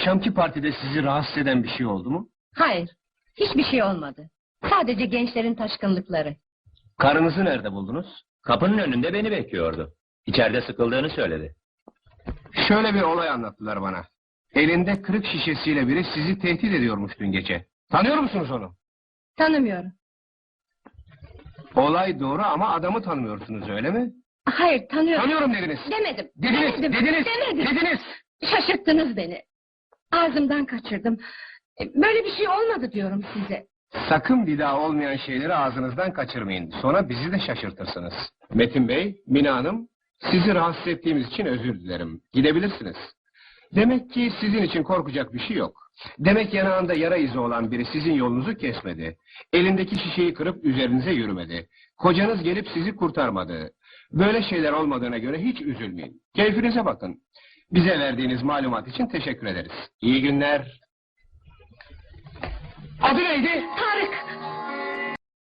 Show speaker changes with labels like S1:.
S1: Akşamki partide sizi rahatsız eden bir şey oldu mu?
S2: Hayır, hiçbir şey olmadı. Sadece gençlerin taşkınlıkları.
S1: Karınızı nerede buldunuz?
S3: Kapının önünde beni bekliyordu. İçeride sıkıldığını söyledi.
S1: Şöyle bir olay anlattılar bana. Elinde kırık şişesiyle biri sizi tehdit ediyormuş dün gece. Tanıyor musunuz onu?
S2: Tanımıyorum.
S1: Olay doğru ama adamı tanımıyorsunuz öyle mi?
S2: Hayır, tanıyorum.
S1: Tanıyorum dediniz.
S2: Demedim.
S1: Dediniz,
S2: demedim,
S1: dediniz,
S2: demedim.
S1: dediniz.
S2: Şaşırttınız beni. Ağzımdan kaçırdım. E, Böyle bir şey olmadı diyorum size.
S1: Sakın bir daha olmayan şeyleri ağzınızdan kaçırmayın. Sonra bizi de şaşırtırsınız. Metin Bey, Mina Hanım, sizi rahatsız ettiğimiz için özür dilerim. Gidebilirsiniz. Demek ki sizin için korkacak bir şey yok. Demek yanağında yara izi olan biri sizin yolunuzu kesmedi. Elindeki şişeyi kırıp üzerinize yürümedi. Kocanız gelip sizi kurtarmadı. Böyle şeyler olmadığına göre hiç üzülmeyin. Keyfinize bakın. Bize verdiğiniz malumat için teşekkür ederiz. İyi günler. Adı neydi?